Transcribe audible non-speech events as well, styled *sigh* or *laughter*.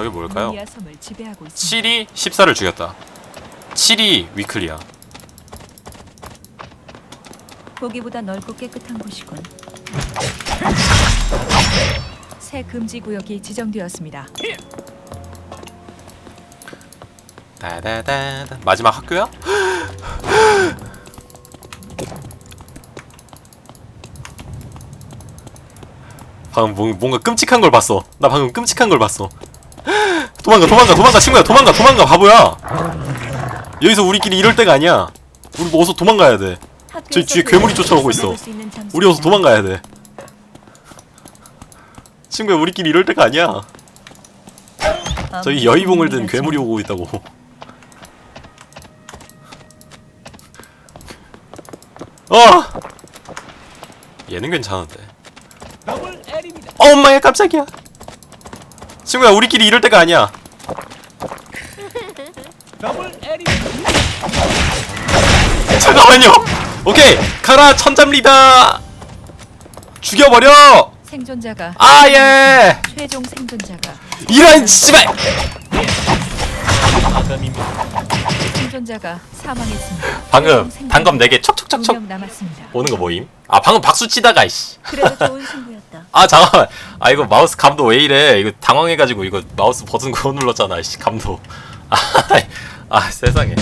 저게 뭘까요? 루미아 섬을 지배하고 있습니다. 7이 14를 죽였다 7이 위클리야 보기보다 넓고 깨끗한 곳이군. 새 금지 구역이 지정되었습니다. 다다다다 마지막 학교야? *gasps* 방금 뭔- 뭔가 끔찍한 걸 봤어 나 방금 끔찍한 걸 봤어 도망가 도망가 도망가 친구야 도망가 도망가 바보야. 여기서 우리끼리 이럴 때가 아니야. 우리 어서 도망가야 돼. 저기 뒤에 괴물이 쫓아오고 있어. 우리 어서 도망가야 돼. 친구야 우리끼리 이럴 때가 아니야. 저기 여의봉을 든 괴물이 오고 있다고. 어! 얘는 괜찮은데. 어, 엄마야 깜짝이야 친구야 우리끼리 이럴 때가 아니야. 잠깐만요 오케이 가라 천잠리다 죽여버려 생존자가 아예 최종 생존자가 이런 씨발. 생존자가 사망했습니다. 방금 단검 생존자 4개 척척척척 남았습니다. 오는 거 뭐임? 아 방금 박수 치다가 이씨 그래도 좋은 승부 였다. 아 잠깐만. 아 이거 마우스 감도 왜 이래? 이거 당황해가지고 이거 마우스 버튼 그거 *laughs* 눌렀잖아 씨 감도. *laughs* 아, 아 세상에